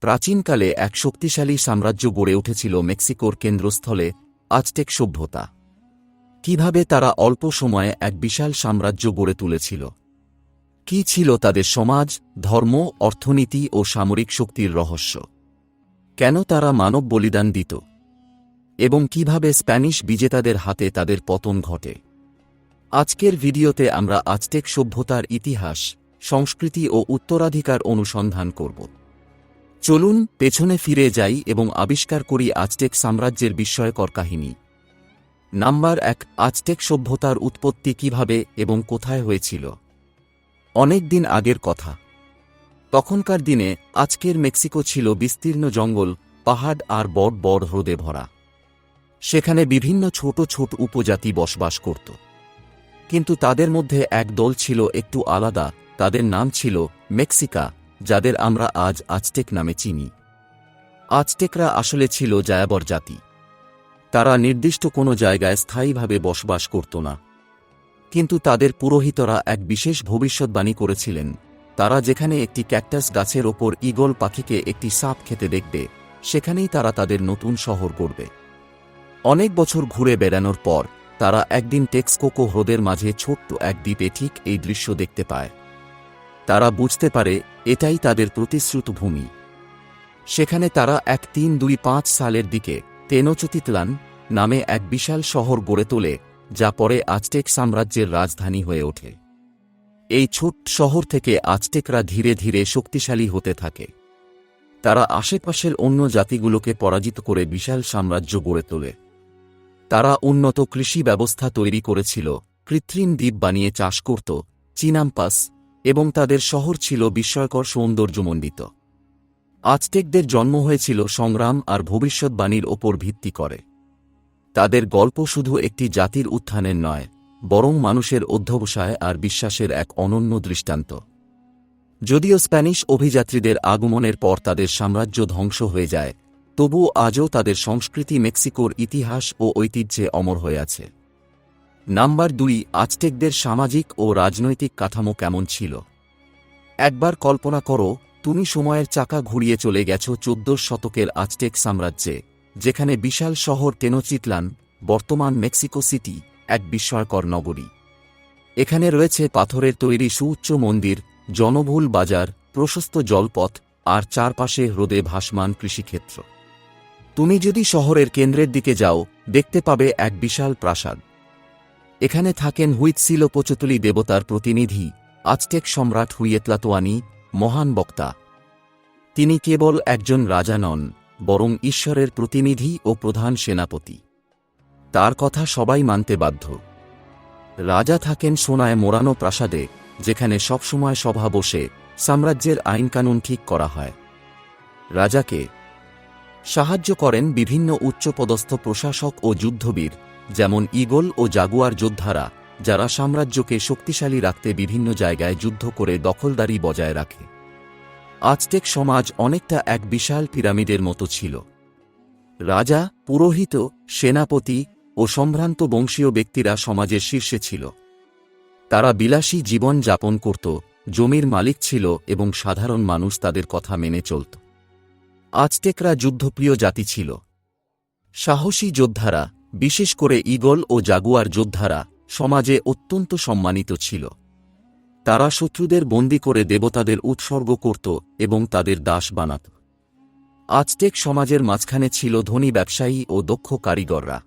প্রাচীনকালে এক শক্তিশালী সাম্রাজ্য গড়ে উঠেছিল মেক্সিকোর কেন্দ্রস্থলে আজটেক সভ্যতা। কীভাবে তারা অল্প সময়ে এক বিশাল সাম্রাজ্য গড়ে তুলেছিল? কি ছিল তাদের সমাজ, ধর্ম, অর্থনীতি ও সামরিক শক্তির রহস্য? কেন তারা মানব বলিদান দিত? এবং কীভাবে স্প্যানিশ বিজেতাদের হাতে তাদের পতন ঘটে? আজকের ভিডিওতে আমরা আজটেক সভ্যতার ইতিহাস, সংস্কৃতি ও উত্তরাধিকার অনুসন্ধান করব। চলুন পেছনে ফিরে যাই এবং আবিষ্কার করি আজটেক সাম্রাজ্যের বিস্ময়কর কাহিনী। নাম্বার এক, আজটেক সভ্যতার উৎপত্তি কীভাবে এবং কোথায় হয়েছিল? অনেক দিন আগের কথা। তখনকার দিনে আজকের মেক্সিকো ছিল বিস্তীর্ণ জঙ্গল, পাহাড় আর বড় বড় হ্রদে ভরা। সেখানে বিভিন্ন ছোট ছোট উপজাতি বসবাস করত। কিন্তু তাদের মধ্যে এক দল ছিল একটু আলাদা, তাদের নাম ছিল মেক্সিকা যাদের আমরা আজ আজটেক নামে চিনি। আজটেকরা আসলে ছিল জায়াবর জাতি। তারা নির্দিষ্ট কোনো জায়গায় স্থায়ীভাবে বসবাস করত না। কিন্তু তাদের পুরোহিতরা এক বিশেষ ভবিষ্যৎবাণী করেছিলেন। তারা যেখানে একটি ক্যাকটাস গাছের ওপর ঈগল পাখিকে একটি সাপ খেতে দেখবে, সেখানেই তারা তাদের নতুন শহর গড়বে। অনেক বছর ঘুরে বেড়ানোর পর, তারা একদিন টেক্সকোকো হ্রদের মাঝে ছোট্ট এক দ্বীপে ঠিক এই দৃশ্য দেখতে পায়। তারা বুঝতে পারে এটাই তাদের প্রতিশ্রুত ভূমি। সেখানে তারা এক তিন দুই পাঁচ সালের দিকে তেনোচতিতলান নামে এক বিশাল শহর গড়ে তোলে, যা পরে আজটেক সাম্রাজ্যের রাজধানী হয়ে ওঠে। এই ছোট্ট শহর থেকে আজটেকরা ধীরে ধীরে শক্তিশালী হতে থাকে। তারা আশেপাশের অন্য জাতিগুলোকে পরাজিত করে বিশাল সাম্রাজ্য গড়ে তোলে। তারা উন্নত কৃষি ব্যবস্থা তৈরি করেছিল, কৃত্রিম দ্বীপ বানিয়ে চাষ করত, চিনাম্পাস এবং তাদের শহর ছিল বিস্ময়কর সৌন্দর্যমণ্ডিত। আজটেকদের জন্ম হয়েছিল সংগ্রাম আর ভবিষ্যৎবাণীর ওপর ভিত্তি করে। তাদের গল্প শুধু একটি জাতির উত্থানের নয়, বরং মানুষের অধ্যবসায় আর বিশ্বাসের এক অনন্য দৃষ্টান্ত। যদিও স্প্যানিশ অভিযাত্রীদের আগমনের পর তাদের সাম্রাজ্য ধ্বংস হয়ে যায়, তবুও আজও তাদের সংস্কৃতি মেক্সিকোর ইতিহাস ও ঐতিহ্যে অমর হয়ে আছে। নাম্বার দুই, আজটেকদের সামাজিক ও রাজনৈতিক কাঠামো কেমন ছিল? একবার কল্পনা করো, তুমি সময়ের চাকা ঘুরিয়ে চলে গেছ চোদ্দ শতকের আজটেক সাম্রাজ্যে, যেখানে বিশাল শহর টেনোচিতলান বর্তমান মেক্সিকো সিটি, এক বিস্ময়কর নগরী। এখানে রয়েছে পাথরের তৈরি সুউচ্চ মন্দির, জনবহুল বাজার, প্রশস্ত জলপথ, আর চারপাশে হ্রদে ভাসমান কৃষিক্ষেত্র। তুমি যদি শহরের কেন্দ্রের দিকে যাও, দেখতে পাবে এক বিশাল প্রাসাদ। এখানে থাকেন হুইতসিলো পচতুলি দেবতার প্রতিনিধি, আজটেক সম্রাট হুইয়েতলাতোয়ানি, মহান বক্তা। তিনি কেবল একজন রাজা নন, বরং ঈশ্বরের প্রতিনিধি ও প্রধান সেনাপতি। তার কথা সবাই মানতে বাধ্য। রাজা থাকেন সোনায় মোড়ানো প্রাসাদে, যেখানে সবসময় সভা বসে, সাম্রাজ্যের আইনকানুন ঠিক করা হয়। রাজাকে সাহায্য করেন বিভিন্ন উচ্চপদস্থ প্রশাসক ও যুদ্ধবীর যেমন ইগল ও জাগুয়ার যোদ্ধারা, যারা সাম্রাজ্যকে শক্তিশালী রাখতে বিভিন্ন জায়গায় যুদ্ধ করে দখলদারি বজায় রাখে। আজটেক সমাজ অনেকটা এক বিশাল পিরামিডের মতো ছিল। রাজা, পুরোহিত, সেনাপতি ও সম্ভ্রান্ত বংশীয় ব্যক্তিরা সমাজের শীর্ষে ছিল। তারা বিলাসী জীবন যাপন করত, জমির মালিক ছিল এবং সাধারণ মানুষ তাদের কথা মেনে চলত। আজটেকরা যুদ্ধপ্রিয় জাতি ছিল। সাহসী যোদ্ধারা বিশেষ করে ইগল ও জাগুয়ার যোদ্ধারা সমাজে অত্যন্ত সম্মানিত ছিল। তারা শত্রুদের বন্দি করে দেবতাদের উৎসর্গ করত এবং তাদের দাস বানাত। আজটেক সমাজের মাঝখানে ছিল ধনী ব্যবসায়ী ও দক্ষ কারিগররা।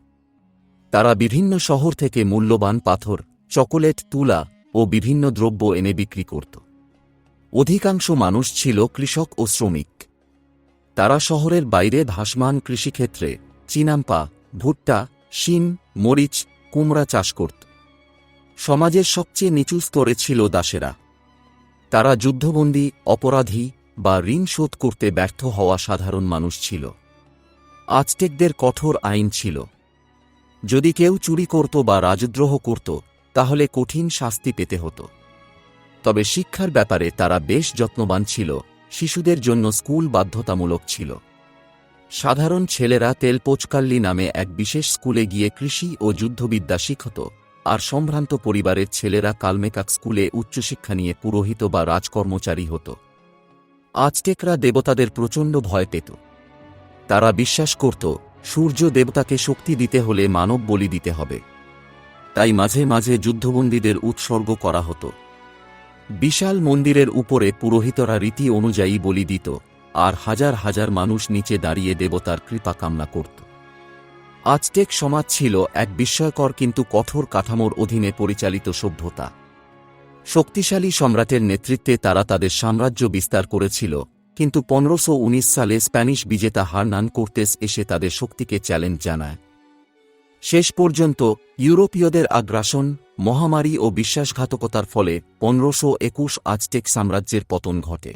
তারা বিভিন্ন শহর থেকে মূল্যবান পাথর, চকোলেট, তুলা ও বিভিন্ন দ্রব্য এনে বিক্রি করত। অধিকাংশ মানুষ ছিল কৃষক ও শ্রমিক। তারা শহরের বাইরে ভাসমান কৃষিক্ষেত্রে চিনাম্পা ভুট্টা, শিম, মরিচ, কুমড়া চাষ করত। সমাজের সবচেয়ে নিচু স্তরে ছিল দাসেরা। তারা যুদ্ধবন্দী, অপরাধী বা ঋণ শোধ করতে ব্যর্থ হওয়া সাধারণ মানুষ ছিল। আজটেকদের কঠোর আইন ছিল। যদি কেউ চুরি করত বা রাজদ্রোহ করত, তাহলে কঠিন শাস্তি পেতে হতো। তবে শিক্ষার ব্যাপারে তারা বেশ যত্নবান ছিল, শিশুদের জন্য স্কুল বাধ্যতামূলক ছিল। সাধারণ ছেলেরা তেলপোচকাল্লি নামে এক বিশেষ স্কুলে গিয়ে কৃষি ও যুদ্ধবিদ্যা শিখত, আর সম্ভ্রান্ত পরিবারের ছেলেরা কালমেকাক স্কুলে উচ্চশিক্ষা নিয়ে পুরোহিত বা রাজকর্মচারী হতো। আজটেকরা দেবতাদের প্রচণ্ড ভয় পেত। তারা বিশ্বাস করত, সূর্য দেবতাকে শক্তি দিতে হলে মানব বলি দিতে হবে। তাই মাঝে মাঝে যুদ্ধবন্দীদের উৎসর্গ করা হতো। বিশাল মন্দিরের উপরে পুরোহিতরা রীতি অনুযায়ী বলি দিত আর হাজার হাজার মানুষ নিচে দাঁড়িয়ে দেবতার কৃপা কামনা করত। আজটেক সমাজ ছিল এক বিস্ময়কর কিন্তু কঠোর কাঠামোর অধীনে পরিচালিত সভ্যতা। শক্তিশালী সম্রাটের নেতৃত্বে তারা তাদের সাম্রাজ্য বিস্তার করেছিল, কিন্তু পনেরোশো সালে স্প্যানিশ বিজেতা হারনান কোর্তেস এসে তাদের শক্তিকে চ্যালেঞ্জ জানায়। শেষ পর্যন্ত ইউরোপীয়দের আগ্রাসন, মহামারী ও বিশ্বাসঘাতকতার ফলে পনেরোশো একুশ আজটেক সাম্রাজ্যের পতন ঘটে।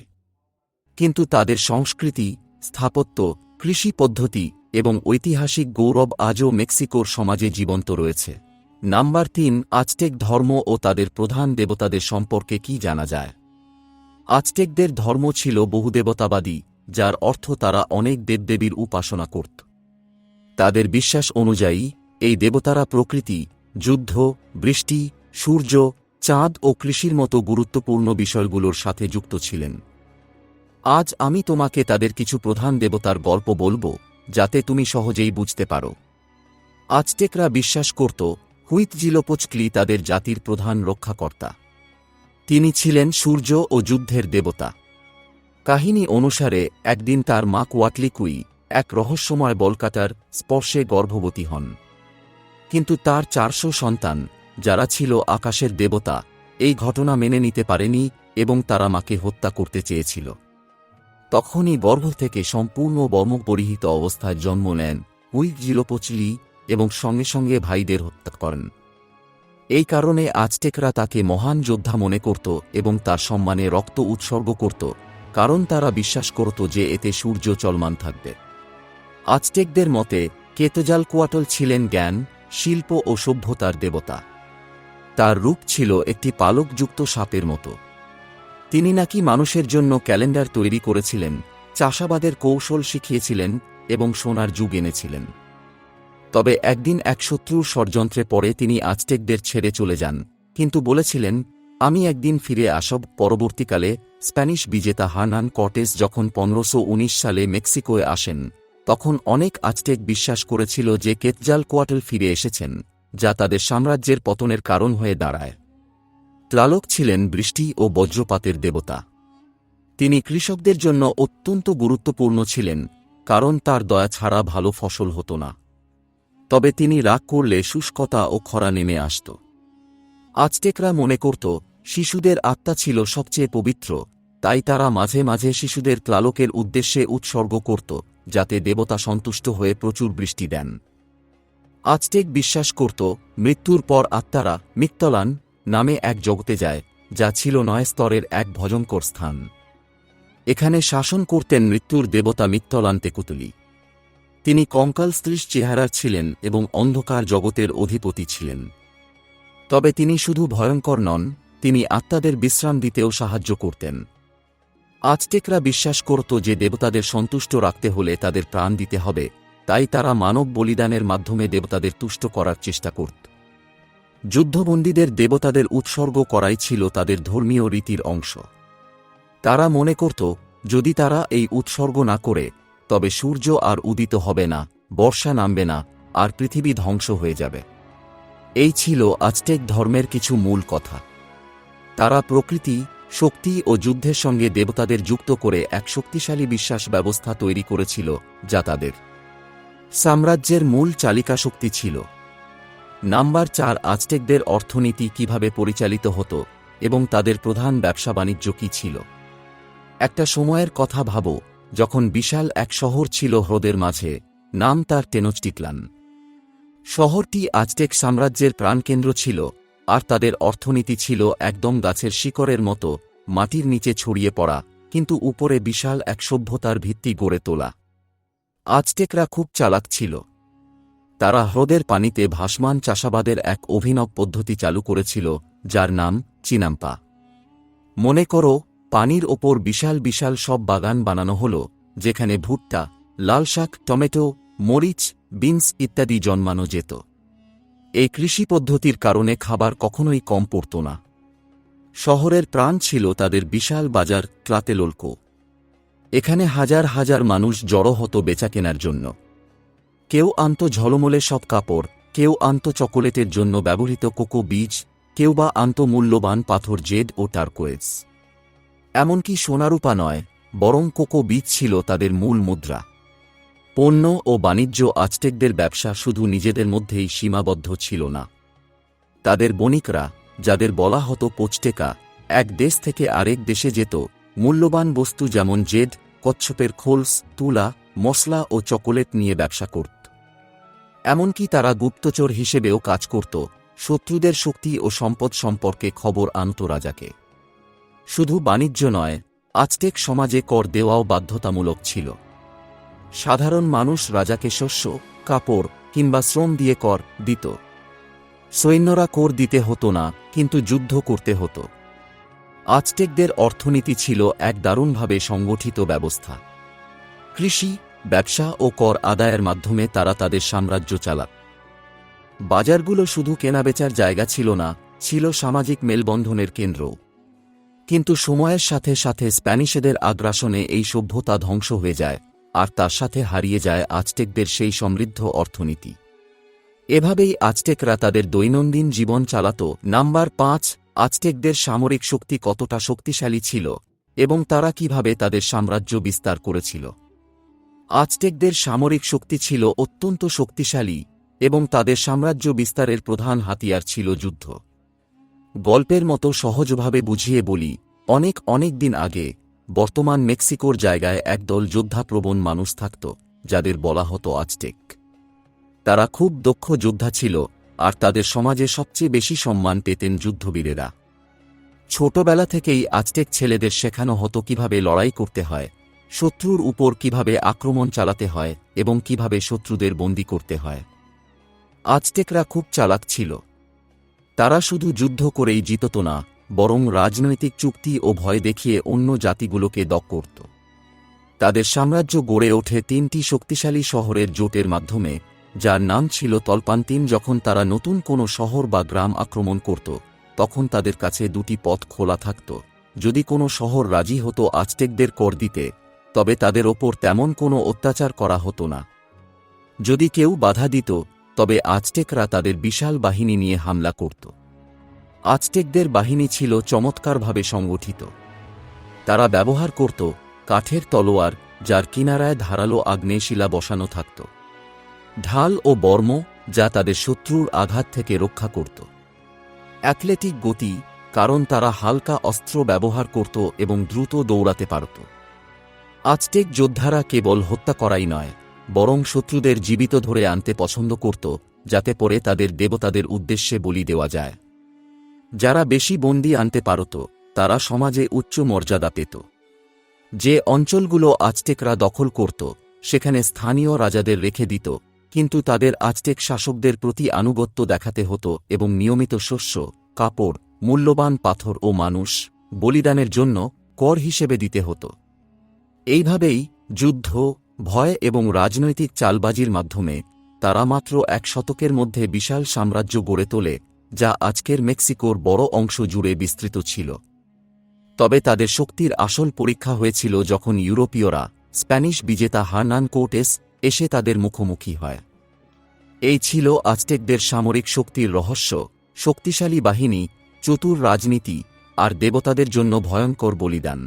কিন্তু তাদের সংস্কৃতি, স্থাপত্য, কৃষি পদ্ধতি এবং ঐতিহাসিক গৌরব আজও মেক্সিকোর সমাজে জীবন্ত রয়েছে। নাম্বার তিন, আজটেক ধর্ম ও তাদের প্রধান দেবতাদের সম্পর্কে কি জানা যায়? আজটেকদের ধর্ম ছিল বহুদেবতাবাদী, যার অর্থ তারা অনেক দেবদেবীর উপাসনা করত। তাদের বিশ্বাস অনুযায়ী, এই দেবতারা প্রকৃতি, যুদ্ধ, বৃষ্টি, সূর্য, চাঁদ ও কৃষির মতো গুরুত্বপূর্ণ বিষয়গুলোর সাথে যুক্ত ছিলেন। আজ আমি তোমাকে তাদের কিছু প্রধান দেবতার গল্প বলব, যাতে তুমি সহজেই বুঝতে পারো। আজটেকরা বিশ্বাস করত, হুইত জিলোপোচক্লি তাদের জাতির প্রধান রক্ষাকর্তা। তিনি ছিলেন সূর্য ও যুদ্ধের দেবতা। কাহিনী অনুসারে, একদিন তার মা কোয়াটলিকুই এক রহস্যময় বলকাটার স্পর্শে গর্ভবতী হন। কিন্তু তার চারশো সন্তান, যারা ছিল আকাশের দেবতা, এই ঘটনা মেনে নিতে পারেনি এবং তারা মাকে হত্যা করতে চেয়েছিল। তখনই গর্ভ থেকে সম্পূর্ণ বর্মপরিহিত অবস্থায় জন্ম নেন হুইক জিলোপোচলি এবং সঙ্গে সঙ্গে ভাইদের হত্যা করেন। এই কারণে আজটেকরা তাকে মহান যোদ্ধা মনে করত এবং তার সম্মানে রক্ত উৎসর্গ করত, কারণ তারা বিশ্বাস করত যে এতে সূর্য চলমান থাকবে। আজটেকদের মতে, কেতজাল কোয়াটল ছিলেন জ্ঞান, শিল্প ও সভ্যতার দেবতা। তার রূপ ছিল একটি পালকযুক্ত সাপের মতো। তিনি নাকি মানুষের জন্য ক্যালেন্ডার তৈরি করেছিলেন, চাষাবাদের কৌশল শিখিয়েছিলেন এবং সোনার যুগ এনেছিলেন। তবে একদিন এক শত্রুর ষড়যন্ত্রে পরে তিনি আজটেকদের ছেড়ে চলে যান, কিন্তু বলেছিলেন, আমি একদিন ফিরে আসব। পরবর্তীকালে স্প্যানিশ বিজেতা হার্নান কর্টেস যখন পনেরোশো সালে মেক্সিকোয় আসেন, তখন অনেক আজটেক বিশ্বাস করেছিল যে কেতজাল কোয়াটল ফিরে এসেছেন, যা তাদের সাম্রাজ্যের পতনের কারণ হয়ে দাঁড়ায়। ত্লালক ছিলেন বৃষ্টি ও বজ্রপাতের দেবতা। তিনি কৃষকদের জন্য অত্যন্ত গুরুত্বপূর্ণ ছিলেন, কারণ তার দয়া ছাড়া ভালো ফসল হতো না। তবে তিনি রাগ করলে শুষ্কতা ও খরা নেমে আসত। আজটেকরা মনে করত, শিশুদের আত্মা ছিল সবচেয়ে পবিত্র, তাই তারা মাঝে মাঝে শিশুদের ত্লালকের উদ্দেশ্যে উৎসর্গ করত, যাতে দেবতা সন্তুষ্ট হয়ে প্রচুর বৃষ্টি দেন। আজটেক বিশ্বাস করত, মৃত্যুর পর আত্মারা মিক্তলান নামে এক জগতে যায়, যা ছিল নয় স্তরের এক ভজঙ্কর স্থান। এখানে শাসন করতেন মৃত্যুর দেবতা মিত্তলান তেকুতুলি তিনি কঙ্কাল স্ত্রীশ চেহারার ছিলেন এবং অন্ধকার জগতের অধিপতি ছিলেন। তবে তিনি শুধু ভয়ঙ্কর নন, তিনি আত্মাদের বিশ্রাম দিতেও সাহায্য করতেন। আজটেকরা বিশ্বাস করত যে দেবতাদের সন্তুষ্ট রাখতে হলে তাদের প্রাণ দিতে হবে, তাই তারা মানব বলিদানের মাধ্যমে দেবতাদের তুষ্ট করার চেষ্টা করত। যুদ্ধবন্দীদের দেবতাদের উৎসর্গ করাই ছিল তাদের ধর্মীয় রীতির অংশ। তারা মনে করত, যদি তারা এই উৎসর্গ না করে, তবে সূর্য আর উদিত হবে না, বর্ষা নামবে না, আর পৃথিবী ধ্বংস হয়ে যাবে। এই ছিল আজটেক ধর্মের কিছু মূল কথা। তারা প্রকৃতি, শক্তি ও যুদ্ধের সঙ্গে দেবতাদের যুক্ত করে এক শক্তিশালী বিশ্বাস ব্যবস্থা তৈরি করেছিল, যা তাদের সাম্রাজ্যের মূল চালিকা শক্তি ছিল। নাম্বার চার, আজটেকদের অর্থনীতি কীভাবে পরিচালিত হতো এবং তাদের প্রধান ব্যবসা বাণিজ্য কী ছিল? একটা সময়ের কথা ভাবো, যখন বিশাল এক শহর ছিল হ্রদের মাঝে, নাম তার টেনোচটিক্লান শহরটি আজটেক সাম্রাজ্যের প্রাণকেন্দ্র ছিল, আর তাদের অর্থনীতি ছিল একদম গাছের শিকড়ের মতো, মাটির নিচে ছড়িয়ে পড়া, কিন্তু উপরে বিশাল এক সভ্যতার ভিত্তি গড়ে তোলা। আজটেকরা খুব চালাক ছিল। তারা হ্রদের পানিতে ভাসমান চাষাবাদের এক অভিনব পদ্ধতি চালু করেছিল, যার নাম চিনাম্পা। মনে করো, পানির ওপর বিশাল বিশাল সব বাগান বানানো হল, যেখানে ভুট্টা, লাল শাক, টমেটো, মরিচ, বিনস ইত্যাদি জন্মানো যেত। এই কৃষি পদ্ধতির কারণে খাবার কখনোই কম পড়ত না। শহরের প্রাণ ছিল তাদের বিশাল বাজার ত্লাতেলোলকো এখানে হাজার হাজার মানুষ জড়ো হতো বেচা কেনার জন্য। কেউ আনত ঝলমলে সব কাপড়, কেউ আনত চকোলেটের জন্য ব্যবহৃত কোকো বীজ, কেউ বা আন্ত মূল্যবান পাথর জেড ও টার্কোয়েজ এমনকি সোনারূপা নয়, বরং কোকো বীজ ছিল তাদের মূল মুদ্রা। পণ্য ও বাণিজ্য আজটেকদের ব্যবসা শুধু নিজেদের মধ্যেই সীমাবদ্ধ ছিল না। তাদের বণিকরা, যাদের বলা হতো পোচটেকা, এক দেশ থেকে আরেক দেশে যেত, মূল্যবান বস্তু যেমন জেড কচ্ছপের খোলস, তুলা মশলা ও চকোলেট নিয়ে ব্যবসা করত। এমনকি তারা গুপ্তচর হিসেবেও কাজ করত, শত্রুদের শক্তি ও সম্পদ সম্পর্কে খবর আনত রাজাকে। শুধু বাণিজ্য নয় আজটেক সমাজে কর দেওয়াও বাধ্যতামূলক ছিল। সাধারণ মানুষ রাজাকে শস্য, কাপড় কিংবা শ্রম দিয়ে কর দিত। সৈন্যরা কর দিতে হতো না, কিন্তু যুদ্ধ করতে হতো। আজটেকদের অর্থনীতি ছিল এক দারুণভাবে সংগঠিত ব্যবস্থা। কৃষি ব্যবসা ও কর আদায়ের মাধ্যমে তারা তাদের সাম্রাজ্য চালাত। বাজারগুলো শুধু কেনাবেচার জায়গা ছিল না, ছিল সামাজিক মেলবন্ধনের কেন্দ্র। কিন্তু সময়ের সাথে সাথে স্প্যানিশেদের আগ্রাসনে এই সভ্যতা ধ্বংস হয়ে যায়, আর তার সাথে হারিয়ে যায় আজটেকদের সেই সমৃদ্ধ অর্থনীতি। এভাবেই আজটেকরা তাদের দৈনন্দিন জীবন চালাত। নাম্বার পাঁচ, আজটেকদের সামরিক শক্তি কতটা শক্তিশালী ছিল এবং তারা কীভাবে তাদের সাম্রাজ্য বিস্তার করেছিল। আজটেকদের সামরিক শক্তি ছিল অত্যন্ত শক্তিশালী এবং তাদের সাম্রাজ্য বিস্তারের প্রধান হাতিয়ার ছিল যুদ্ধ। গল্পের মতো সহজভাবে বুঝিয়ে বলি, অনেক অনেক দিন আগে বর্তমান মেক্সিকোর জায়গায় একদল যোদ্ধাপ্রবণ মানুষ থাকত, যাদের বলা হতো আজটেক। তারা খুব দক্ষ যোদ্ধা ছিল আর তাদের সমাজে সবচেয়ে বেশি সম্মান পেতেন যুদ্ধবীরেরা। ছোটবেলা থেকেই আজটেক ছেলেদের শেখানো হতো কীভাবে লড়াই করতে হয় শত্রুর উপর কীভাবে আক্রমণ চালাতে হয় এবং কীভাবে শত্রুদের বন্দী করতে হয়। আজটেকরা খুব চালাক ছিল। তারা শুধু যুদ্ধ করেই জিতত না, বরং রাজনৈতিক চুক্তি ও ভয় দেখিয়ে অন্য জাতিগুলোকে দক করত। তাদের সাম্রাজ্য গড়ে ওঠে তিনটি শক্তিশালী শহরের জোটের মাধ্যমে, যার নাম ছিল তলপান্তিন। যখন তারা নতুন কোনো শহর বা গ্রাম আক্রমণ করত, তখন তাদের কাছে দুটি পথ খোলা থাকত। যদি কোনো শহর রাজি হতো আজটেকদের কর দিতে তবে তাদের ওপর তেমন কোনো অত্যাচার করা হতো না। যদি কেউ বাধা দিত, তবে আজটেকরা তাদের বিশাল বাহিনী নিয়ে হামলা করত। আজটেকদের বাহিনী ছিল চমৎকারভাবে সংগঠিত। তারা ব্যবহার করত কাঠের তলোয়ার, যার কিনারায় ধারালো আগ্নেয়শিলা বসানো থাকত। ঢাল ও বর্ম, যা তাদের শত্রুর আঘাত থেকে রক্ষা করত। অ্যাথলেটিক গতি, কারণ তারা হালকা অস্ত্র ব্যবহার করত এবং দ্রুত দৌড়াতে পারত। আজটেক যোদ্ধারা কেবল হত্যা করাই নয়, বরং শত্রুদের জীবিত ধরে আনতে পছন্দ করত, যাতে পরে তাদের দেবতাদের উদ্দেশ্যে বলি দেওয়া যায়। যারা বেশি বন্দি আনতে পারত, তারা সমাজে উচ্চ মর্যাদা পেত। যে অঞ্চলগুলো আজটেকরা দখল করত, সেখানে স্থানীয় রাজাদের রেখে দিত, কিন্তু তাদের আজটেক শাসকদের প্রতি আনুগত্য দেখাতে হতো এবং নিয়মিত শস্য, কাপড়, মূল্যবান পাথর ও মানুষ বলিদানের জন্য কর হিসেবে দিতে হতো। এইভাবেই যুদ্ধ, ভয় এবং রাজনৈতিক চালবাজির মাধ্যমে তারা মাত্র এক শতকের মধ্যে বিশাল সাম্রাজ্য গড়ে তোলে, যা আজকের মেক্সিকোর বড় অংশ জুড়ে বিস্তৃত ছিল। তবে তাদের শক্তির আসল পরীক্ষা হয়েছিল যখন ইউরোপীয়রা স্প্যানিশ বিজেতা হার্নান কোর্টেস এসে তাদের মুখোমুখি হয়। এই ছিল আজটেকদের সামরিক শক্তির রহস্য, শক্তিশালী বাহিনী, চতুর রাজনীতি আর দেবতাদের জন্য ভয়ঙ্কর বলিদান।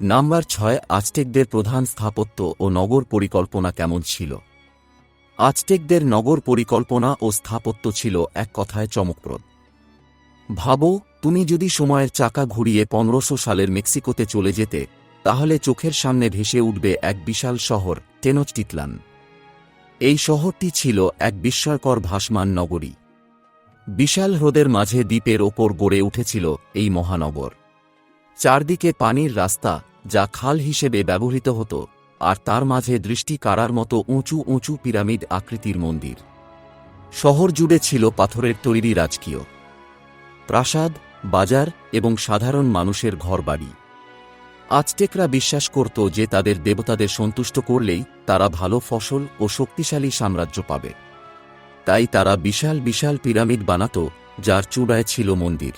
নাম্বার ছয়, আজটেকদের প্রধান স্থাপত্য ও নগর পরিকল্পনা কেমন ছিল? আজটেকদের নগর পরিকল্পনা ও স্থাপত্য ছিল এক কথায় চমকপ্রদ। ভাবো, তুমি যদি সময়ের চাকা ঘুরিয়ে পনেরোশো সালের মেক্সিকোতে চলে যেতে, তাহলে চোখের সামনে ভেসে উঠবে এক বিশাল শহর, টেনোচটিটলান। এই শহরটি ছিল এক বিস্ময়কর ভাসমান নগরী। বিশাল হ্রদের মাঝে দ্বীপের ওপর গড়ে উঠেছিল এই মহানগর। চারদিকে পানির রাস্তা, যা খাল হিসেবে ব্যবহৃত হতো, আর তার মাঝে দৃষ্টি কারার মতো উঁচু উঁচু পিরামিড আকৃতির মন্দির। শহর জুড়ে ছিল পাথরের তৈরি রাজকীয়। প্রাসাদ, বাজার এবং সাধারণ মানুষের ঘরবাড়ি। আজটেকরা বিশ্বাস করত যে তাদের দেবতাদের সন্তুষ্ট করলেই তারা ভালো ফসল ও শক্তিশালী সাম্রাজ্য পাবে। তাই তারা বিশাল বিশাল পিরামিড বানাত, যার চূড়ায় ছিল মন্দির।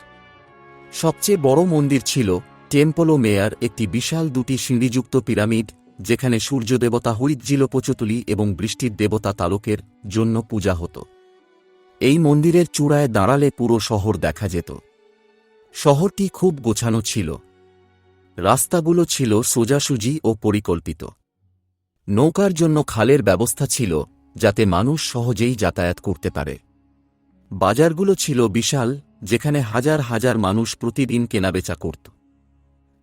সবচেয়ে বড় মন্দির ছিল টেম্পলো মেয়ার একটি বিশাল দুটি সিঁড়িযুক্ত পিরামিড, যেখানে সূর্যদেবতা হুইজ্জিল পচতুলি এবং বৃষ্টির দেবতা তালকের জন্য পূজা হতো। এই মন্দিরের চূড়ায় দাঁড়ালে পুরো শহর দেখা যেত। শহরটি খুব গোছানো ছিল। রাস্তাগুলো ছিল সোজাসুজি ও পরিকল্পিত। নৌকার জন্য খালের ব্যবস্থা ছিল, যাতে মানুষ সহজেই যাতায়াত করতে পারে। বাজারগুলো ছিল বিশাল, যেখানে হাজার হাজার মানুষ প্রতিদিন কেনাবেচা করত।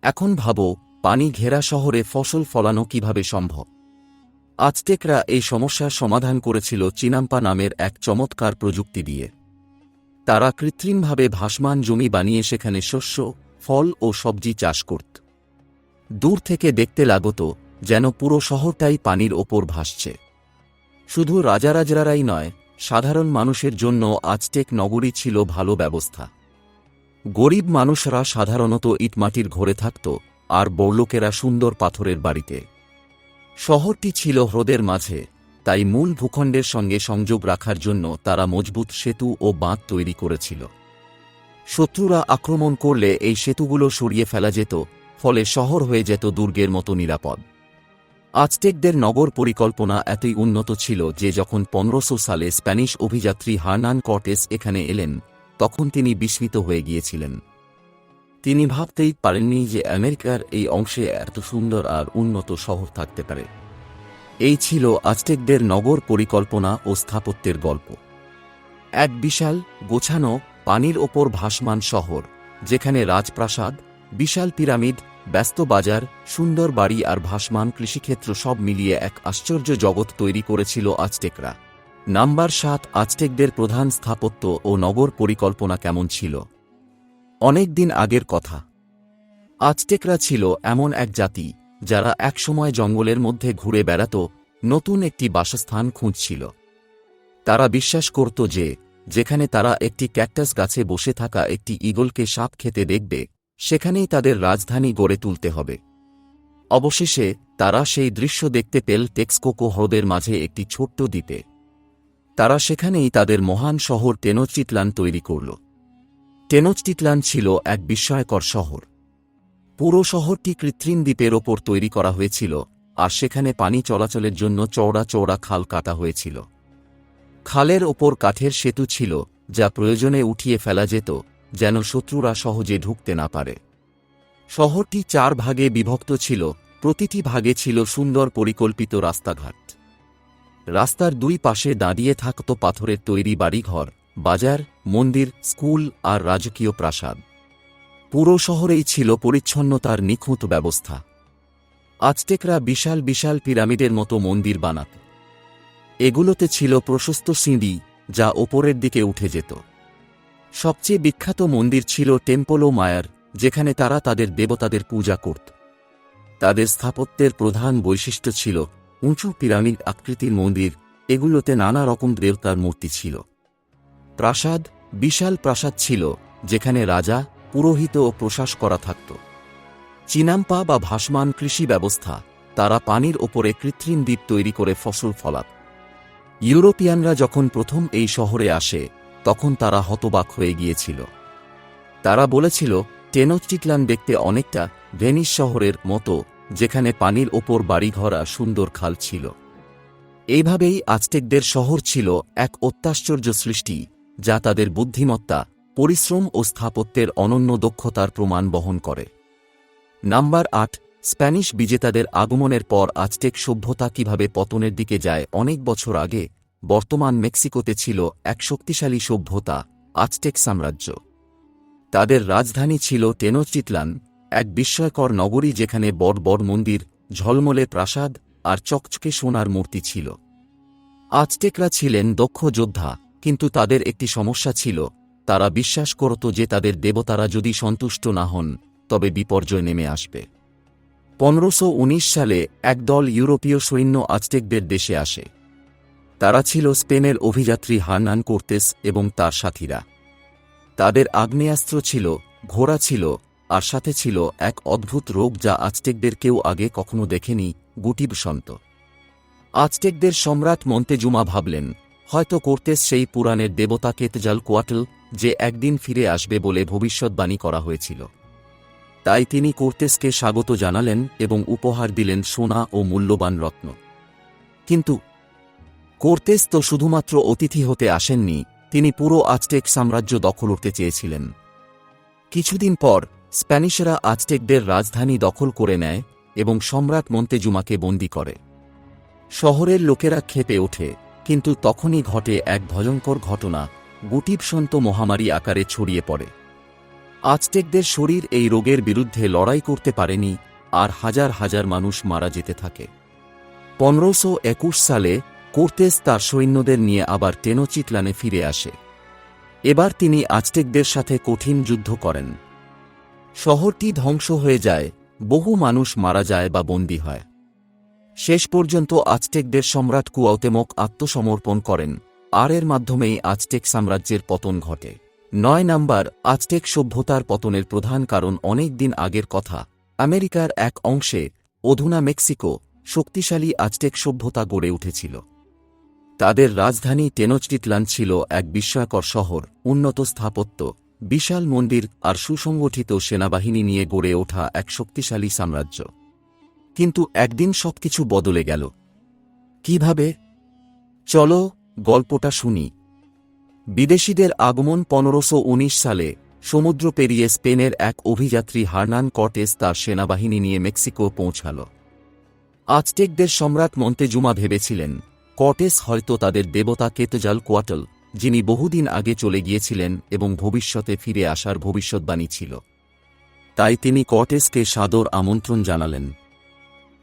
এখন ভাবো, পানি ঘেরা শহরে ফসল ফলানো কীভাবে সম্ভব? আজটেকরা এই সমস্যার সমাধান করেছিল চিনাম্পা নামের এক চমৎকার প্রযুক্তি দিয়ে। তারা কৃত্রিমভাবে ভাসমান জমি বানিয়ে সেখানে শস্য, ফল ও সবজি চাষ করত। দূর থেকে দেখতে লাগত যেন পুরো শহরটাই পানির ওপর ভাসছে। শুধু রাজারাজরারাই নয়, সাধারণ মানুষের জন্য আজটেক নগরী ছিল ভালো ব্যবস্থা। গরিব মানুষরা সাধারণত ইটমাটির ঘরে থাকত আর বড়লোকেরা সুন্দর পাথরের বাড়িতে। শহরটি ছিল হ্রদের মাঝে, তাই মূল ভূখণ্ডের সঙ্গে সংযোগ রাখার জন্য তারা মজবুত সেতু ও বাঁধ তৈরি করেছিল। শত্রুরা আক্রমণ করলে এই সেতুগুলো সরিয়ে ফেলা যেত, ফলে শহর হয়ে যেত দুর্গের মতো নিরাপদ। আজটেকদের নগর পরিকল্পনা এতই উন্নত ছিল যে যখন পনেরোশো সালে স্প্যানিশ অভিযাত্রী হার্নান কর্টেস এখানে এলেন তখন তিনি বিস্মিত হয়ে গিয়েছিলেন। তিনি ভাবতেই পারেননি যে আমেরিকার এই অংশে এত সুন্দর আর উন্নত শহর থাকতে পারে। এই ছিল আজটেকদের নগর পরিকল্পনা ও স্থাপত্যের গল্প। এক বিশাল, গোছানো, পানির ওপর ভাসমান শহর, যেখানে রাজপ্রাসাদ, বিশাল পিরামিড, ব্যস্ত বাজার, সুন্দর বাড়ি আর ভাসমান কৃষিক্ষেত্র সব মিলিয়ে এক আশ্চর্য জগৎ তৈরি করেছিল আজটেকরা। নাম্বার সাত, আজটেকদের প্রধান স্থাপত্য ও নগর পরিকল্পনা কেমন ছিল? অনেক দিন আগের কথা। আজটেকরা ছিল এমন এক জাতি, যারা একসময় জঙ্গলের মধ্যে ঘুরে বেড়াত, নতুন একটি বাসস্থান খুঁজছিল। তারা বিশ্বাস করত যে, যেখানে তারা একটি ক্যাকটাস গাছে বসে থাকা একটি ইগলকে সাপ খেতে দেখবে, সেখানেই তাদের রাজধানী গড়ে তুলতে হবে। অবশেষে তারা সেই দৃশ্য দেখতে পেল টেক্সকোকো হ্রদের মাঝে একটি ছোট্ট দ্বীপে। তারা সেখানেই তাদের মহান শহর টেনোচিটলান তৈরি করল। টেনোচটিটলান ছিল এক বিস্ময়কর শহর। পুরো শহরটি কৃত্রিম দ্বীপের ওপর তৈরি করা হয়েছিল, আর সেখানে পানি চলাচলের জন্য চওড়া চওড়া খাল কাটা হয়েছিল। খালের ওপর কাঠের সেতু ছিল, যা প্রয়োজনে উঠিয়ে ফেলা যেত, যেন শত্রুরা সহজে ঢুকতে না পারে। শহরটি চার ভাগে বিভক্ত ছিল, প্রতিটি ভাগে ছিল সুন্দর পরিকল্পিত রাস্তাঘাট। রাস্তার দুই পাশে দাঁড়িয়ে থাকত পাথরের তৈরি বাড়িঘর, বাজার, মন্দির, স্কুল আর রাজকীয় প্রাসাদ। পুরো শহরেই ছিল পরিচ্ছন্নতার নিখুঁত ব্যবস্থা। আজটেকরা বিশাল বিশাল পিরামিডের মতো মন্দির বানাত। এগুলোতে ছিল প্রশস্ত সিঁড়ি, যা ওপরের দিকে উঠে যেত। সবচেয়ে বিখ্যাত মন্দির ছিল টেম্পলো মায়ার, যেখানে তারা তাদের দেবতাদের পূজা করত। তাদের স্থাপত্যের প্রধান বৈশিষ্ট্য ছিল উঁচু পিরামিড আকৃতির মন্দির, এগুলোতে নানা রকম দেবতার মূর্তি ছিল। প্রাসাদ, বিশাল প্রাসাদ ছিল, যেখানে রাজা, পুরোহিত ও প্রশাস করা থাকত। চিনাম্পা বা ভাসমান কৃষি ব্যবস্থা, তারা পানির ওপরে কৃত্রিম দ্বীপ তৈরি করে ফসল ফলাত। ইউরোপিয়ানরা যখন প্রথম এই শহরে আসে, তখন তারা হতবাক হয়ে গিয়েছিল। তারা বলেছিল টেনোচিটলান দেখতে অনেকটা ভেনিস শহরের মতো যেখানে পানির ওপর বাড়িঘর সুন্দর খাল ছিল। এইভাবেই আজটেকদের শহর ছিল এক অত্যাশ্চর্য সৃষ্টি, যা তাদের বুদ্ধিমত্তা, পরিশ্রম ও স্থাপত্যের অনন্য দক্ষতার প্রমাণ বহন করে। নাম্বার আট, স্প্যানিশ বিজেতাদের আগমনের পর আজটেক সভ্যতা কীভাবে পতনের দিকে যায় অনেক বছর আগে, বর্তমান মেক্সিকোতে ছিল এক শক্তিশালী সভ্যতা, আজটেক সাম্রাজ্য। তাদের রাজধানী ছিল টেনোচিটলান এক বিস্ময়কর নগরী যেখানে বড় বড় মন্দির ঝলমলে প্রাসাদ আর চকচকে সোনার মূর্তি ছিল। আজটেকরা ছিলেন দক্ষ যোদ্ধা, কিন্তু তাদের একটি সমস্যা ছিল। তারা বিশ্বাস করত যে তাদের দেবতারা যদি সন্তুষ্ট না হন, তবে বিপর্যয় নেমে আসবে। পনেরোশো সালে একদল ইউরোপীয় সৈন্য আজটেকদের দেশে আসে। তারা ছিল স্পেনের অভিযাত্রী হার্নান কোর্তেস এবং তার সাথীরা। তাদের আগ্নেয়াস্ত্র ছিল, ঘোড়া ছিল আর সাথে ছিল এক অদ্ভুত রোগ যা আজটেকদের কেউ আগে কখনো দেখেনি গুটি বসন্ত আজটেকদের সম্রাট মন্তেজুমা ভাবলেন, হয়তো কোর্তেস সেই পুরাণের দেবতা কেতজাল কোয়াটল যে একদিন ফিরে আসবে বলে ভবিষ্যৎবাণী করা হয়েছিল। তাই তিনি কোর্তেসকে স্বাগত জানালেন এবং উপহার দিলেন সোনা ও মূল্যবান রত্ন। কিন্তু কোর্তেস তো শুধুমাত্র অতিথি হতে আসেননি, তিনি পুরো আজটেক সাম্রাজ্য দখল করতে চেয়েছিলেন। কিছুদিন পর স্প্যানিশরা আজটেকদের রাজধানী দখল করে নেয় এবং সম্রাট মন্তেজুমাকে বন্দী করে। শহরের লোকেরা ক্ষেপে ওঠে, কিন্তু তখনই ঘটে এক ভয়ঙ্কর ঘটনা গুটিবসন্ত মহামারী আকারে ছড়িয়ে পড়ে। আজটেকদের শরীর এই রোগের বিরুদ্ধে লড়াই করতে পারেনি, আর হাজার হাজার মানুষ মারা যেতে থাকে। পনেরোশো একুশ সালে কোর্তেস তার সৈন্যদের নিয়ে আবার টেনোচিটলানে ফিরে আসে। এবার তিনি আজটেকদের সাথে কঠিন যুদ্ধ করেন। শহরটি ধ্বংস হয়ে যায়, বহু মানুষ মারা যায় বা বন্দী হয়। শেষ পর্যন্ত আজটেকদের সম্রাট কুয়াউতেমক আত্মসমর্পণ করেন, আর এর মাধ্যমেই আজটেক সাম্রাজ্যের পতন ঘটে। নয় নাম্বার, আজটেক সভ্যতার পতনের প্রধান কারণ অনেক দিন আগের কথা। আমেরিকার এক অংশে, অধুনা মেক্সিকো, শক্তিশালী আজটেক সভ্যতা গড়ে উঠেছিল। তাদের রাজধানী টেনোচটিটলান ছিল এক বিস্ময়কর শহর, উন্নত স্থাপত্য বিশাল মন্দির আর সুসংগঠিত সেনাবাহিনী নিয়ে গড়ে ওঠা এক শক্তিশালী সাম্রাজ্য। কিন্তু একদিন সবকিছু বদলে গেল। কীভাবে? চলো, গল্পটা শুনি। বিদেশিদের আগমন পনেরোশো সালে সমুদ্র পেরিয়ে স্পেনের এক অভিযাত্রী হার্নান কর্টেস তার সেনাবাহিনী নিয়ে মেক্সিকো পৌঁছাল। আজটেকদের সম্রাট মন্তেজুমা ভেবেছিলেন, কর্টেস হয়তো তাদের দেবতা কেতজাল কোয়াটল যিনি বহুদিন আগে চলে গিয়েছিলেন এবং ভবিষ্যতে ফিরে আসার ভবিষ্যৎবাণী ছিল। তাই তিনি কর্টেসকে সাদর আমন্ত্রণ জানালেন।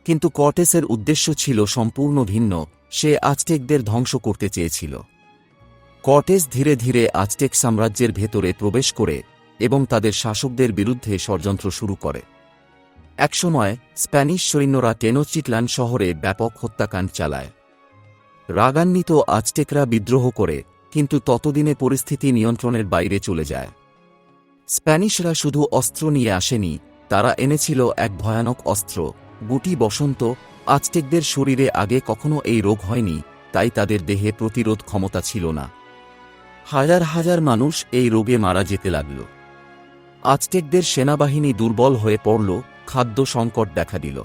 কিন্তু কর্টেসের উদ্দেশ্য ছিল সম্পূর্ণ ভিন্ন, সে আজটেকদের ধ্বংস করতে চেয়েছিল। কর্টেস ধীরে ধীরে আজটেক সাম্রাজ্যের ভেতরে প্রবেশ করে এবং তাদের শাসকদের বিরুদ্ধে ষড়যন্ত্র শুরু করে। একসময় স্প্যানিশ সৈন্যরা টেনোচিটলান শহরে ব্যাপক হত্যাকাণ্ড চালায়। রাগান্বিত আজটেকরা বিদ্রোহ করে কিন্তু ততদিনে পরিস্থিতি নিয়ন্ত্রণের বাইরে চলে যায়। স্প্যানিশরা শুধু অস্ত্র নিয়ে আসেনি, তারা এনেছিল এক ভয়ানক অস্ত্র, গুটি বসন্ত। আজটেকদের শরীরে আগে কখনো এই রোগ হয়নি, তাই তাদের দেহে প্রতিরোধ ক্ষমতা ছিল না। হাজার হাজার মানুষ এই রোগে মারা যেতে লাগল। আজটেকদের সেনাবাহিনী দুর্বল হয়ে পড়ল, খাদ্য সংকট দেখা দিল।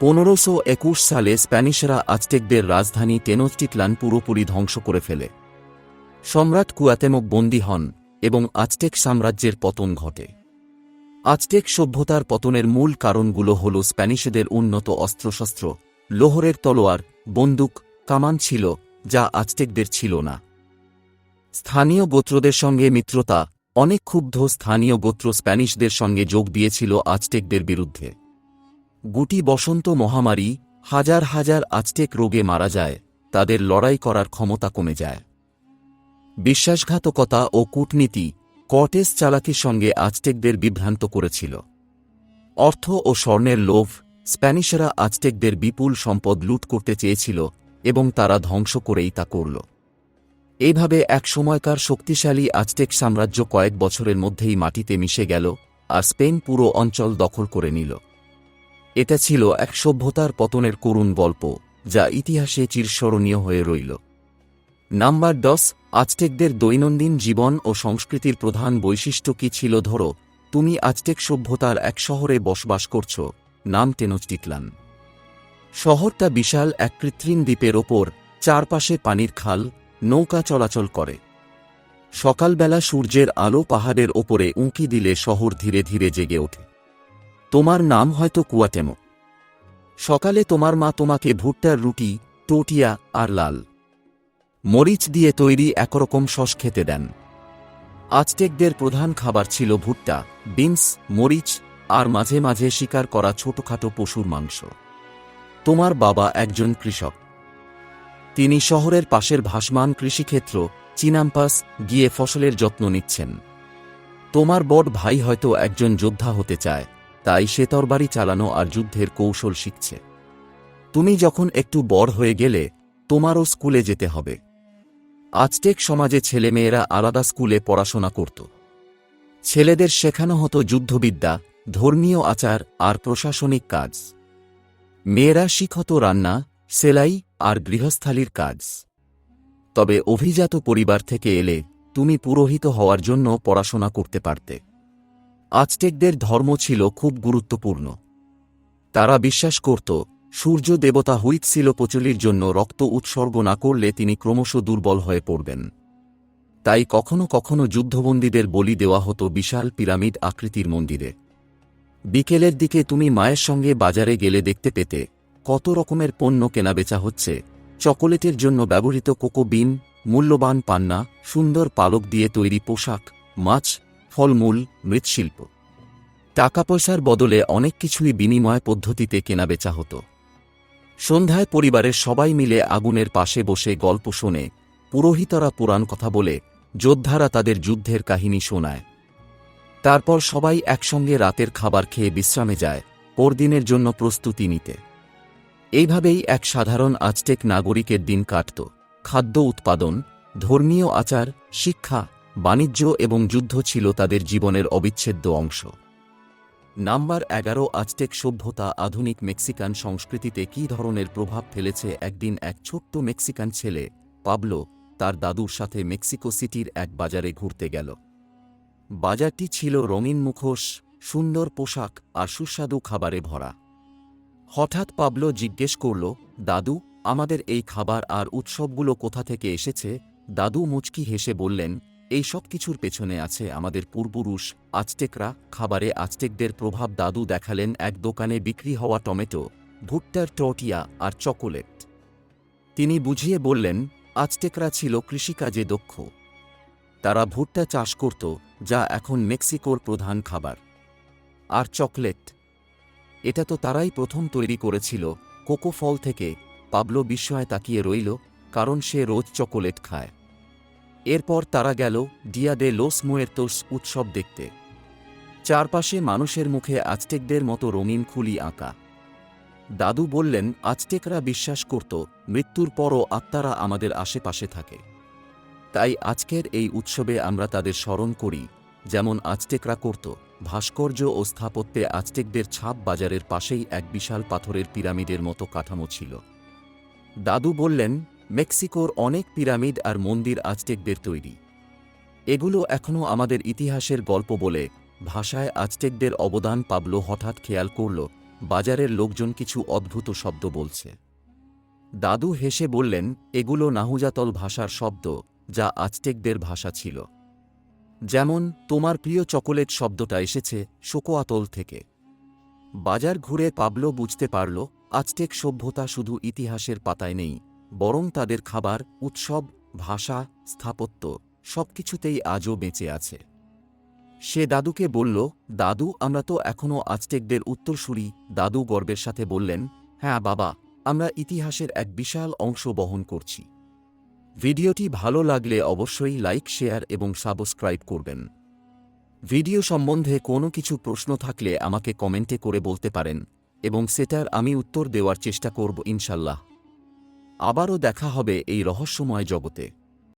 পনেরোশো একুশ সালে স্প্যানিশরা আজটেকদের রাজধানী টেনোচটিটলান পুরোপুরি ধ্বংস করে ফেলে। সম্রাট কুয়াতেমক বন্দী হন এবং আজটেক সাম্রাজ্যের পতন ঘটে। আজটেক সভ্যতার পতনের মূল কারণগুলো হল স্প্যানিশদের উন্নত অস্ত্রশস্ত্র, লোহরের তলোয়ার, বন্দুক, কামান ছিল, যা আজটেকদের ছিল না। স্থানীয় গোত্রদের সঙ্গে মিত্রতা, অনেক ক্ষুব্ধ স্থানীয় গোত্র স্প্যানিশদের সঙ্গে যোগ দিয়েছিল আজটেকদের বিরুদ্ধে। গুটি বসন্ত মহামারী হাজার হাজার আজটেক রোগে মারা যায়, তাদের লড়াই করার ক্ষমতা কমে যায়। বিশ্বাসঘাতকতা ও কূটনীতি কর্টেস চালাকির সঙ্গে আজটেকদের বিভ্রান্ত করেছিল। অর্থ ও স্বর্ণের লোভ স্প্যানিশরা আজটেকদের বিপুল সম্পদ লুট করতে চেয়েছিল এবং তারা ধ্বংস করেই তা করল। এইভাবে এক সময়কার শক্তিশালী আজটেক সাম্রাজ্য কয়েক বছরের মধ্যেই মাটিতে মিশে গেল আর স্পেন পুরো অঞ্চল দখল করে নিল। এটা ছিল এক সভ্যতার পতনের করুণ গল্প, যা ইতিহাসে চিরস্মরণীয় হয়ে রইল। নাম্বার দশ আজটেকদের দৈনন্দিন জীবন ও সংস্কৃতির প্রধান বৈশিষ্ট্য কি ছিল ধরো, তুমি আজটেক সভ্যতার এক শহরে বসবাস করছ, নাম টেনোচটিটলান শহরটা বিশাল এক কৃত্রিম দ্বীপের ওপর, চারপাশে পানির খাল, নৌকা চলাচল করে। সকালবেলা সূর্যের আলো পাহাড়ের ওপরে উঁকি দিলে শহর ধীরে ধীরে জেগে ওঠে। তোমার নাম হয়তো কুয়াটেমো। সকালে তোমার মা তোমাকে ভুট্টার রুটি, টোটিয়া আর লাল। মরিচ দিয়ে তৈরি একরকম সস খেতে দেন। আজটেকদের প্রধান খাবার ছিল ভুট্টা, বিনস, মরিচ, আর মাঝে মাঝে শিকার করা ছোটখাটো পশুর মাংস। তোমার বাবা একজন কৃষক। তিনি শহরের পাশের ভাসমান কৃষিক্ষেত্র, চিনাম্পাস, গিয়ে ফসলের যত্ন নিচ্ছেন। তোমার বড় ভাই হয়তো একজন যোদ্ধা হতে চায়, তাই সে তরবারি চালানো আর যুদ্ধের কৌশল শিখছে। তুমি যখন একটু বড় হয়ে গেলে, তোমারও স্কুলে যেতে হবে। আজটেক সমাজে ছেলেমেয়েরা আলাদা স্কুলে পড়াশোনা করত। ছেলেদের শেখানো হতো যুদ্ধবিদ্যা, ধর্মীয় আচার আর প্রশাসনিক কাজ। মেয়েরা শিখত রান্না, সেলাই আর গৃহস্থালির কাজ। তবে অভিজাত পরিবার থেকে এলে তুমি পুরোহিত হওয়ার জন্য পড়াশোনা করতে পারতে। আজটেকদের ধর্ম ছিল খুব গুরুত্বপূর্ণ। তারা বিশ্বাস করত সূর্য দেবতা হুইৎসিলোপচলির জন্য রক্ত উৎসর্গ না করলে তিনি ক্রমশ দুর্বল হয়ে পড়বেন। তাই কখনো কখনো যুদ্ধবন্দীদের বলি দেওয়া হতো বিশাল পিরামিড আকৃতির মন্দিরে। বিকেলের দিকে তুমি মায়ের সঙ্গে বাজারে গেলে দেখতে পেতে কত রকমের পণ্য কেনাবেচা হচ্ছে। চকোলেটের জন্য ব্যবহৃত কোকো বিন, মূল্যবান পান্না, সুন্দর পালক দিয়ে তৈরি পোশাক, মাছ, ফলমূল, মৃৎশিল্প। টাকা পয়সার বদলে অনেক কিছুই বিনিময় পদ্ধতিতে কেনাবেচা হতো। সন্ধ্যায় পরিবারের সবাই মিলে আগুনের পাশে বসে গল্প শোনে, পুরোহিতরা পুরাণ কথা বলে, যোদ্ধারা তাদের যুদ্ধের কাহিনী শোনায়। তারপর সবাই একসঙ্গে রাতের খাবার খেয়ে বিশ্রামে যায়, পরদিনের জন্য প্রস্তুতি নিতে। এইভাবেই এক সাধারণ আজটেক নাগরিকের দিন কাটত। খাদ্য উৎপাদন, ধর্মীয় আচার, শিক্ষা, বাণিজ্য এবং যুদ্ধ ছিল তাদের জীবনের অবিচ্ছেদ্য অংশ। নাম্বার এগারো, আজটেক সভ্যতা, আধুনিক মেক্সিকান সংস্কৃতিতে কী ধরনের প্রভাব ফেলেছে? একদিন এক ছোট্ট মেক্সিকান ছেলে, পাবলো, তার দাদুর সাথে মেক্সিকো সিটির এক বাজারে ঘুরতে গেল। বাজারটি ছিল রঙিন মুখোশ, সুন্দর পোশাক আর সুস্বাদু খাবারে ভরা। হঠাৎ পাবলো জিজ্ঞেস করল, দাদু, আমাদের এই খাবার আর উৎসবগুলো কোথা থেকে এসেছে? দাদু মুচকি হেসে বললেন এই সব কিছুর পেছনে আছে আমাদের পূর্বপুরুষ আজটেকরা। খাবারে আজটেকদের প্রভাব দাদু দেখালেন এক দোকানে বিক্রি হওয়া টমেটো, ভুট্টার টটিয়া আর চকোলেট। তিনি বুঝিয়ে বললেন, আজটেকরা ছিল কৃষিকাজে দক্ষ। তারা ভুট্টা চাষ করত, যা এখন মেক্সিকোর প্রধান খাবার। আর চকলেট। এটা তো তারাই প্রথম তৈরি করেছিল। কোকো ফল থেকে পাবলো বিস্ময়ে তাকিয়ে রইল, কারণ সে রোজ চকোলেট খায়। এরপর তারা গেল ডিয়া দে লোস মুয়ের্তোস উৎসব দেখতে। চারপাশে মানুষের মুখে আজটেকদের মতো রঙিন খুলি আঁকা। দাদু বললেন, আজটেকরা বিশ্বাস করত, মৃত্যুর পরও আত্মারা আমাদের আশেপাশে থাকে। তাই আজকের এই উৎসবে আমরা তাদের স্মরণ করি, যেমন আজটেকরা করত। ভাস্কর্য ও স্থাপত্যে আজটেকদের ছাপ বাজারের পাশেই এক বিশাল পাথরের পিরামিডের মতো কাঠামো ছিল। দাদু বললেন মেক্সিকোর অনেক পিরামিড আর মন্দির আজটেকদের তৈরি। এগুলো এখনও আমাদের ইতিহাসের গল্প বলে ভাষায় আজটেকদের অবদান পাবলো হঠাৎ খেয়াল করল, বাজারের লোকজন কিছু অদ্ভুত শব্দ বলছে। দাদু হেসে বললেন, এগুলো নাহুজাতল ভাষার শব্দ, যা আজটেকদের ভাষা ছিল। যেমন, তোমার প্রিয় চকোলেট শব্দটা এসেছে শোকোয়াতল থেকে। বাজার ঘুরে পাবলো বুঝতে পারল, আজটেক সভ্যতা শুধু ইতিহাসের পাতায় নেই বরং তাদের খাবার, উৎসব, ভাষা, স্থাপত্য সবকিছুতেই আজও বেঁচে আছে। সে দাদুকে বলল, দাদু, আমরা তো এখনও আজটেকদের উত্তরসূরি দাদু গর্বের সাথে বললেন হ্যাঁ বাবা, আমরা ইতিহাসের এক বিশাল অংশ বহন করছি। ভিডিওটি ভালো লাগলে অবশ্যই লাইক, শেয়ার এবং সাবস্ক্রাইব করবেন। ভিডিও সম্বন্ধে কোনো কিছু প্রশ্ন থাকলে আমাকে কমেন্টে করে বলতে পারেন এবং সেটার আমি উত্তর দেওয়ার চেষ্টা করব ইনশাল্লাহ। আবারও দেখা হবে এই রহস্যময় জগতে।